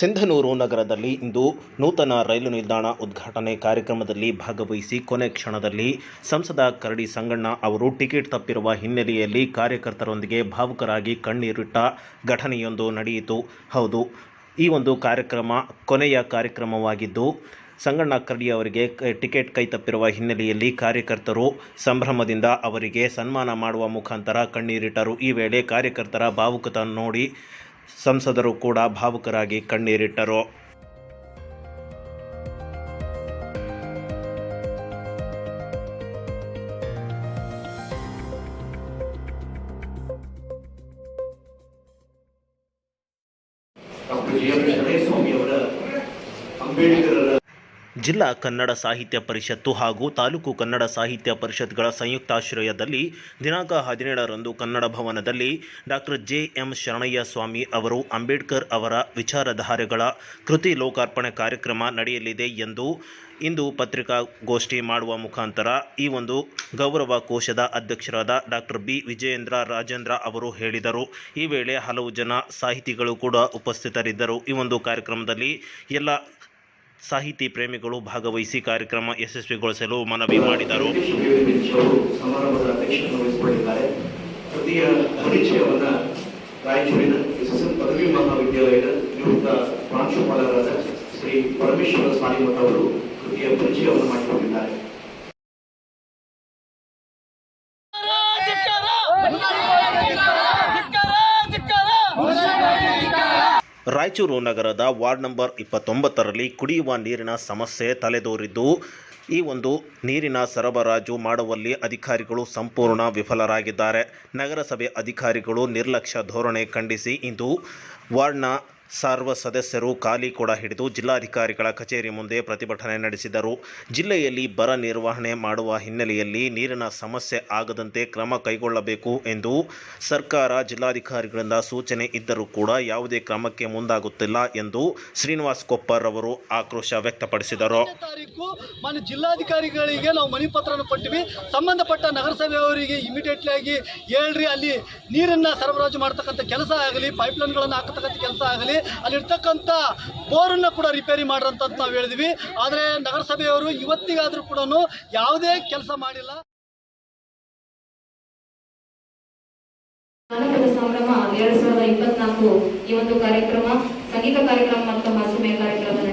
ಸಿಂಧನೂರು ನಗರದಲ್ಲಿ ಇಂದು ನೂತನ ರೈಲು ನಿಲ್ದಾಣ ಉದ್ಘಾಟನೆ ಕಾರ್ಯಕ್ರಮದಲ್ಲಿ ಭಾಗವಹಿಸಿ ಕೊನೆ ಕ್ಷಣದಲ್ಲಿ ಸಂಸದ ಕರಡಿ ಸಂಗಣ್ಣ ಅವರು ಟಿಕೆಟ್ ತಪ್ಪಿರುವ ಹಿನ್ನೆಲೆಯಲ್ಲಿ ಕಾರ್ಯಕರ್ತರೊಂದಿಗೆ ಭಾವುಕರಾಗಿ ಕಣ್ಣೀರಿಟ್ಟ ಘಟನೆಯೊಂದು ನಡೆಯಿತು. ಹೌದು, ಈ ಒಂದು ಕಾರ್ಯಕ್ರಮ ಕೊನೆಯ ಕಾರ್ಯಕ್ರಮವಾಗಿದ್ದು, ಸಂಗಣ್ಣ ಕರಡಿ ಅವರಿಗೆ ಟಿಕೆಟ್ ಕೈ ತಪ್ಪಿರುವ ಹಿನ್ನೆಲೆಯಲ್ಲಿ ಕಾರ್ಯಕರ್ತರು ಸಂಭ್ರಮದಿಂದ ಅವರಿಗೆ ಸನ್ಮಾನ ಮಾಡುವ ಮುಖಾಂತರ ಕಣ್ಣೀರಿಟ್ಟರು. ಈ ವೇಳೆ ಕಾರ್ಯಕರ್ತರ ಭಾವುಕತ ನೋಡಿ ಸಂಸದರು ಕೂಡ ಭಾವುಕರಾಗಿ ಕಣ್ಣೀರಿಟ್ಟರು. ಡಾಕ್ಟರ್ ಜಿ ಎಂ ನರೇಸ್ವಾಮಿಯವರ ಅಂಬೇಡ್ಕರರ ಜಿಲ್ಲಾ ಕನ್ನಡ ಸಾಹಿತ್ಯ ಪರಿಷತ್ತು ಹಾಗೂ ತಾಲೂಕು ಕನ್ನಡ ಸಾಹಿತ್ಯ ಪರಿಷತ್ಗಳ ಸಂಯುಕ್ತಾಶ್ರಯದಲ್ಲಿ ದಿನಾಂಕ ಹದಿನೇಳರಂದು ಕನ್ನಡ ಭವನದಲ್ಲಿ doctor J M Sharanayya Swamy ಅವರು ಅಂಬೇಡ್ಕರ್ ಅವರ ವಿಚಾರಧಾರೆಗಳ ಕೃತಿ ಲೋಕಾರ್ಪಣೆ ಕಾರ್ಯಕ್ರಮ ನಡೆಯಲಿದೆ ಎಂದು ಇಂದು ಪತ್ರಿಕಾಗೋಷ್ಠಿ ಮಾಡುವ ಮುಖಾಂತರ ಈ ಒಂದು ಗೌರವ ಕೋಶದ ಅಧ್ಯಕ್ಷರಾದ ಡಾಕ್ಟರ್ ಬಿ ವಿಜಯೇಂದ್ರ ರಾಜೇಂದ್ರ ಅವರು ಹೇಳಿದರು. ಈ ವೇಳೆ ಹಲವು ಜನ ಸಾಹಿತಿಗಳು ಕೂಡ ಉಪಸ್ಥಿತರಿದ್ದರು. ಈ ಒಂದು ಕಾರ್ಯಕ್ರಮದಲ್ಲಿ ಎಲ್ಲ ಸಾಹಿತಿ ಪ್ರೇಮಿಗಳು ಭಾಗವಹಿಸಿ ಕಾರ್ಯಕ್ರಮ ಯಶಸ್ವಿಗೊಳಿಸಲು ಮನವಿ ಮಾಡಿದರು. ರಾಯಚೂರಿನ ಎಸ್ಎಸ್ಎನ್ ಪದವಿ ಮಹಾವಿದ್ಯಾಲಯದ ನಿವೃತ್ತ ಪ್ರಾಂಶುಪಾಲರಾದ ಶ್ರೀ ಪರಮೇಶ್ವರ ಸ್ವಾಮಿಮಠ ಅವರು ರಾಯಚೂರು ನಗರದ ವಾರ್ಡ್ ನಂಬರ್ ಇಪ್ಪತ್ತೊಂಬತ್ತರಲ್ಲಿ ಕುಡಿಯುವ ನೀರಿನ ಸಮಸ್ಯೆ ತಲೆದೋರಿದ್ದು, ಈ ಒಂದು ನೀರಿನ ಸರಬರಾಜು ಮಾಡುವಲ್ಲಿ ಅಧಿಕಾರಿಗಳು ಸಂಪೂರ್ಣ ವಿಫಲರಾಗಿದ್ದಾರೆ. ನಗರಸಭೆ ಅಧಿಕಾರಿಗಳು ನಿರ್ಲಕ್ಷ್ಯ ಧೋರಣೆ ಖಂಡಿಸಿ ಇಂದು ವಾರ್ಡ್ನ ಸರ್ವ ಸದಸ್ಯರು ಖಾಲಿ ಕೂಡ ಹಿಡಿದು ಜಿಲ್ಲಾಧಿಕಾರಿಗಳ ಕಚೇರಿ ಮುಂದೆ ಪ್ರತಿಭಟನೆ ನಡೆಸಿದರು. ಜಿಲ್ಲೆಯಲ್ಲಿ ಬರ ನಿರ್ವಹಣೆ ಮಾಡುವ ಹಿನ್ನೆಲೆಯಲ್ಲಿ ನೀರಿನ ಸಮಸ್ಯೆ ಆಗದಂತೆ ಕ್ರಮ ಕೈಗೊಳ್ಳಬೇಕು ಎಂದು ಸರ್ಕಾರ ಜಿಲ್ಲಾಧಿಕಾರಿಗಳಿಂದ ಸೂಚನೆ ಇದ್ದರೂ ಕೂಡ ಯಾವುದೇ ಕ್ರಮಕ್ಕೆ ಮುಂದಾಗುತ್ತಿಲ್ಲ ಎಂದು ಶ್ರೀನಿವಾಸ್ ಕೊಪ್ಪರ್ ಅವರು ಆಕ್ರೋಶ ವ್ಯಕ್ತಪಡಿಸಿದರು. ಜಿಲ್ಲಾಧಿಕಾರಿಗಳಿಗೆ ನಾವು ಮನವಿ ಪತ್ರನ ಕೊಟ್ಟಿವಿ. ಸಂಬಂಧಪಟ್ಟ ನಗರಸಭೆಯವರಿಗೆ ಇಮಿಡಿಯೇಟ್ಲಿ ಆಗಿ ಹೇಳ್ರಿ, ಅಲ್ಲಿ ನೀರನ್ನ ಸರಬರಾಜು ಮಾಡ್ತಕ್ಕಂಥ ಕೆಲಸ ಆಗಲಿ ಪೈಪ್ಲೈನ್ಗಳನ್ನು ಹಾಕತಕ್ಕಂಥ ಕೆಲಸ ಆಗಲಿ ಅಲ್ಲಿರ್ತಕ್ಕಂಥ ಬೋರನ್ನು ಕೂಡ ರಿಪೇರಿ ಮಾಡ್ರಂತ ನಾವು ಹೇಳಿದ್ವಿ. ಆದರೆ ನಗರಸಭೆಯವರು ಇವತ್ತಿಗಾದರೂ ಕೂಡ ಯಾವುದೇ ಕೆಲಸ ಮಾಡಿಲ್ಲ. ಸಂಭ್ರಮ, ಎರಡ್ ಸಾವಿರದ ಇಪ್ಪತ್ನಾಲ್ಕು ಈ ಒಂದು ಕಾರ್ಯಕ್ರಮ, ಸಂಗೀತ ಕಾರ್ಯಕ್ರಮ ಮತ್ತು ಹಾಸ್ಯಮಯ ಕಾರ್ಯಕ್ರಮ.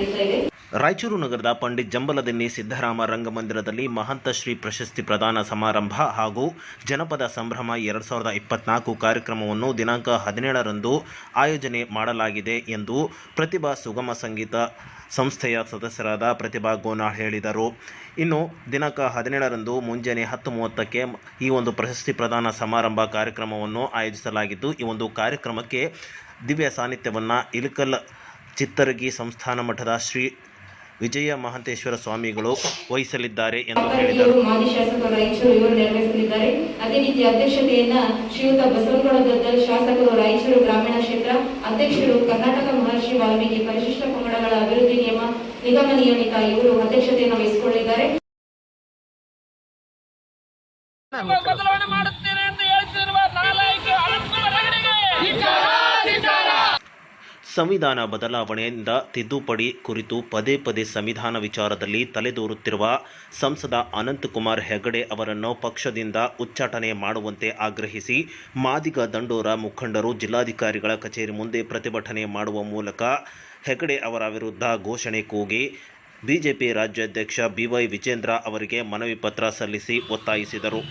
ರಾಯಚೂರು ನಗರದ ಪಂಡಿತ್ ಜಂಬಲದಿನ್ನಿ ಸಿದ್ದರಾಮ ರಂಗಮಂದಿರದಲ್ಲಿ ಮಹಂತ ಶ್ರೀ ಪ್ರಶಸ್ತಿ ಪ್ರದಾನ ಸಮಾರಂಭ ಹಾಗೂ ಜನಪದ ಸಂಭ್ರಮ ಎರಡು ಸಾವಿರದ ಇಪ್ಪತ್ನಾಲ್ಕು ಕಾರ್ಯಕ್ರಮವನ್ನು ದಿನಾಂಕ ಹದಿನೇಳರಂದು ಆಯೋಜನೆ ಮಾಡಲಾಗಿದೆ ಎಂದು ಪ್ರತಿಭಾ ಸುಗಮ ಸಂಗೀತ ಸಂಸ್ಥೆಯ ಸದಸ್ಯರಾದ ಪ್ರತಿಭಾ ಗೋನಾಳ್ ಹೇಳಿದರು. ಇನ್ನು ದಿನಾಂಕ ಹದಿನೇಳರಂದು ಮುಂಜಾನೆ ಹತ್ತು ಮೂವತ್ತಕ್ಕೆ ಈ ಒಂದು ಪ್ರಶಸ್ತಿ ಪ್ರದಾನ ಸಮಾರಂಭ ಕಾರ್ಯಕ್ರಮವನ್ನು ಆಯೋಜಿಸಲಾಗಿದ್ದು, ಈ ಒಂದು ಕಾರ್ಯಕ್ರಮಕ್ಕೆ ದಿವ್ಯ ಸಾನ್ನಿಧ್ಯವನ್ನು ಇಲಕಲ್ ಚಿತ್ತರಗಿ ಸಂಸ್ಥಾನ ಮಠದ ಶ್ರೀ ವಿಜಯ ಮಹಂತೇಶ್ವರ ಸ್ವಾಮಿಗಳು ವಹಿಸಲಿದ್ದಾರೆ ಎಂದು ಹೇಳಿದರು. ಮಾಜಿ ಶಾಸಕರು ರಾಯಚೂರು ಇವರು ನೆರವೇರಿಸಲಿದ್ದಾರೆ. ಅದೇ ರೀತಿ ಅಧ್ಯಕ್ಷತೆಯನ್ನ ಶ್ರೀಯುತ ಬಸವನಗೌಡ ಶಾಸಕರು ರಾಯಚೂರು ಗ್ರಾಮೀಣ ಕ್ಷೇತ್ರ ಅಧ್ಯಕ್ಷರು ಕರ್ನಾಟಕ ಮಹರ್ಷಿ ವಾಲ್ಮೀಕಿ ಪರಿಶಿಷ್ಟ ಪಂಗಡಗಳ ಅಭಿವೃದ್ಧಿ ನಿಯಮ ನಿಗಮ ನಿಯಮಿತ ಇವರು ಅಧ್ಯಕ್ಷತೆಯನ್ನು ವಹಿಸಿಕೊಳ್ಳಿದ್ದಾರೆ ಸಂವಿಧಾನ ಬದಲಾವಣೆಯಿಂದ ತಿದ್ದುಪಡಿ ಕುರಿತು ಪದೇ ಪದೇ ಸಂವಿಧಾನ ವಿಚಾರದಲ್ಲಿ ತಲೆದೋರುತ್ತಿರುವ ಸಂಸದ ಅನಂತಕುಮಾರ್ ಹೆಗಡೆ ಅವರನ್ನು ಪಕ್ಷದಿಂದ ಉಚ್ಚಾಟನೆ ಮಾಡುವಂತೆ ಆಗ್ರಹಿಸಿ ಮಾದಿಗ ದಂಡೋರ ಮುಖಂಡರು ಜಿಲ್ಲಾಧಿಕಾರಿಗಳ ಕಚೇರಿ ಮುಂದೆ ಪ್ರತಿಭಟನೆ ಮಾಡುವ ಮೂಲಕ ಹೆಗಡೆ ಅವರ ವಿರುದ್ಧ ಘೋಷಣೆ ಕೂಗಿ ಬಿಜೆಪಿ ರಾಜ್ಯಾಧ್ಯಕ್ಷ ಬಿವೈ ವಿಜೇಂದ್ರ ಅವರಿಗೆ ಮನವಿ ಪತ್ರ ಸಲ್ಲಿಸಿ ಒತ್ತಾಯಿಸಿದರು.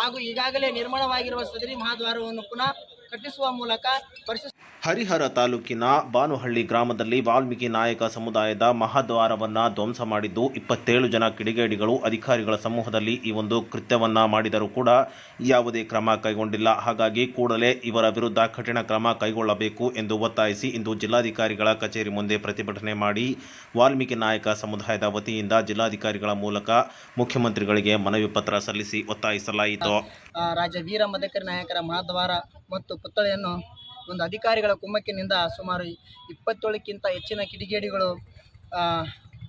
ಹಾಗೂ ಈಗಾಗಲೇ ನಿರ್ಮಾಣವಾಗಿರುವ ಸದರಿ ಮಹಾದ್ವಾರವನ್ನು ಪುನಃ ಕಟ್ಟಿಸುವ ಮೂಲಕ ಪರಿಶಿಷ್ಟ ಹರಿಹರ ತಾಲೂಕಿನ ಬಾನುಹಳ್ಳಿ ಗ್ರಾಮದಲ್ಲಿ ವಾಲ್ಮೀಕಿ ನಾಯಕ ಸಮುದಾಯದ ಮಹಾದ್ವಾರವನ್ನು ಧ್ವಂಸ ಮಾಡಿದ್ದು ಇಪ್ಪತ್ತೇಳು ಜನ ಕಿಡಿಗೇಡಿಗಳು ಅಧಿಕಾರಿಗಳ ಸಮೂಹದಲ್ಲಿ ಈ ಒಂದು ಕೃತ್ಯವನ್ನ ಮಾಡಿದರೂ ಕೂಡ ಯಾವುದೇ ಕ್ರಮ ಕೈಗೊಂಡಿಲ್ಲ. ಹಾಗಾಗಿ ಕೂಡಲೇ ಇವರ ವಿರುದ್ಧ ಕಠಿಣ ಕ್ರಮ ಕೈಗೊಳ್ಳಬೇಕು ಎಂದು ಒತ್ತಾಯಿಸಿ ಇಂದು ಜಿಲ್ಲಾಧಿಕಾರಿಗಳ ಕಚೇರಿ ಮುಂದೆ ಪ್ರತಿಭಟನೆ ಮಾಡಿ ವಾಲ್ಮೀಕಿ ನಾಯಕ ಸಮುದಾಯದ ವತಿಯಿಂದ ಜಿಲ್ಲಾಧಿಕಾರಿಗಳ ಮೂಲಕ ಮುಖ್ಯಮಂತ್ರಿಗಳಿಗೆ ಮನವಿ ಪತ್ರ ಸಲ್ಲಿಸಿ ಒತ್ತಾಯಿಸಲಾಯಿತು. ರಾಜ ವೀರ ಮದಕರಿ ನಾಯಕರ ಮಹಾದ್ವಾರ ಮತ್ತು ಪುತ್ಥಳಿಯನ್ನು ಒಂದು ಅಧಿಕಾರಿಗಳ ಕುಮ್ಮಕ್ಕಿನಿಂದ ಸುಮಾರು ಇಪ್ಪತ್ತೇಳಕ್ಕಿಂತ ಹೆಚ್ಚಿನ ಕಿಡಿಗೇಡಿಗಳು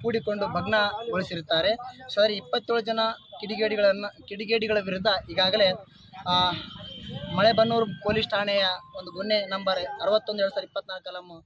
ಕೂಡಿಕೊಂಡು ಭಗ್ನಗೊಳಿಸಿರುತ್ತಾರೆ. ಸದರಿ ಇಪ್ಪತ್ತೇಳು ಜನ ಕಿಡಿಗೇಡಿಗಳನ್ನು, ಕಿಡಿಗೇಡಿಗಳ ವಿರುದ್ಧ ಈಗಾಗಲೇ ಮಳೆಬನ್ನೂರು ಪೊಲೀಸ್ ಠಾಣೆಯ ಒಂದು ಗುನ್ನೆ ನಂಬರ್ ಅರವತ್ತೊಂದು ಎರಡು ಸಾವಿರದ ಇಪ್ಪತ್ನಾಲ್ಕು